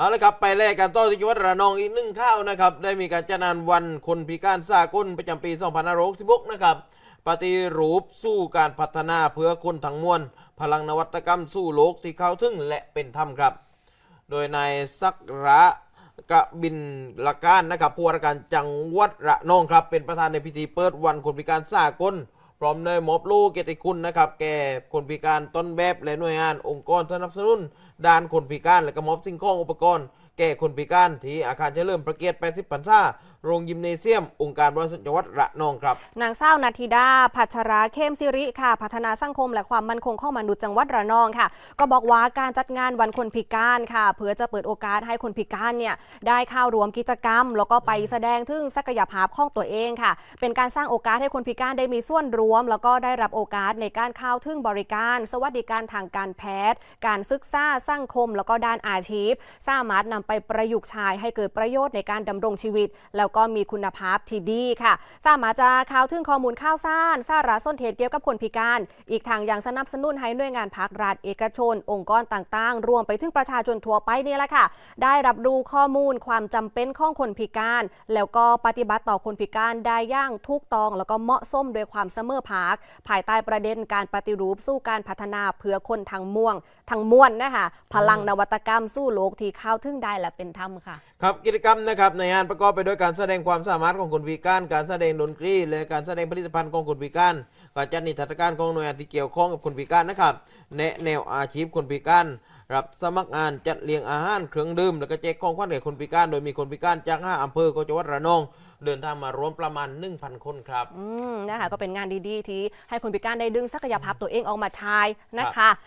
เอาละครับไปแลกกันต่อที่จังหวัดระนองอีกหนึ่งข้าวนะครับได้มีการจัดงานวันคนพิการสากลประจำปี2566นะครับปฏิรูปสู้การพัฒนาเพื่อคนทั้งมวล พลังนวัตกรรมสู้โลกที่เข้าถึงและเป็นธรรมครับ โดยนายสักระกระบินละการนะครับผู้ว่าการจังหวัดระนองครับเป็นประธานในพิธีเปิดวันคนพิการสากล พร้อมด้วยมอบลูกเกติคุณนะครับแก่คนพิการต้นแบบและหน่วยงานองค์กรสนับสนุนด้านคนพิการและก็มอบสิ่งของอุปกรณ์ แก่คนพิการที่อาคารเฉลิมพระเกียรติ 80พรรษาโรงยิมเนเซียม องค์การบริหารจังหวัดระนองครับ นางเศร้านาธิดาพัชราเข้มสิริค่ะ พัฒนาสังคมและความมั่นคงของมนุษย์จังหวัดระนองค่ะ ก็บอกว่าการจัดงานวันคนพิการค่ะ เพื่อจะเปิดโอกาสให้คนพิการเนี่ยได้เข้ารวมกิจกรรม แล้วก็ไปแสดงถึงศักยภาพของตัวเองค่ะ เป็นการสร้างโอกาสให้คนพิการได้มีส่วนรวม แล้วก็ได้รับโอกาสในการเข้าถึงบริการ สวัสดิการทางการแพทย์ การศึกษาสังคม แล้วก็ด้านอาชีพ สามารถนำไปประยุกต์ใช้ให้เกิดประโยชน์ในการดำรงชีวิต แล้วก็มีคุณภาพที่ดีค่ะ สามารถจะข่าวถึงข้อมูลข่าวสารสาระส้นเทศเกี่ยวกับคนพิการ อีกทางยังสนับสนุนให้หน่วยงานภาครัฐเอกชน องค์กรต่างๆ รวมไปถึงประชาชนทั่วไปนี่แหละค่ะ ได้รับรู้ข้อมูลความจำเป็นของคนพิการ แล้วก็ปฏิบัติต่อคนพิการได้ย่างถูกตอง แล้วก็เหมาะสมด้วยความเสมอภาคภายใต้ประเด็นการปฏิรูปสู้การพัฒนาเพื่อคนทางม่วงทางม่วนนะคะพลังนวัตกรรมสู้โลกที่เข้าถึงได้และเป็นธรรมค่ะ ครับกิจกรรมนะครับในงานประกอบไปด้วยการแสดงความสามารถของคนพิการ การแสดงดนตรีและการแสดงผลิตภัณฑ์ของคนพิการการจัดนิทรรศการของหน่วยงานที่เกี่ยวข้องกับคนพิการนะครับแนะแนวอาชีพคนพิการรับสมัครงานจัดเลี้ยงอาหารเครื่องดื่มและก็แจกของขวัญแก่คนพิการ โดยมีคนพิการจาก 5อำเภอของจังหวัดระนองเดินทางมารวมประมาณ 1,000 คนครับ อืมนะคะก็เป็นงานดีๆ ที่ให้คนพิการได้ดึงศักยภาพตัวเองออกมาใช้นะคะ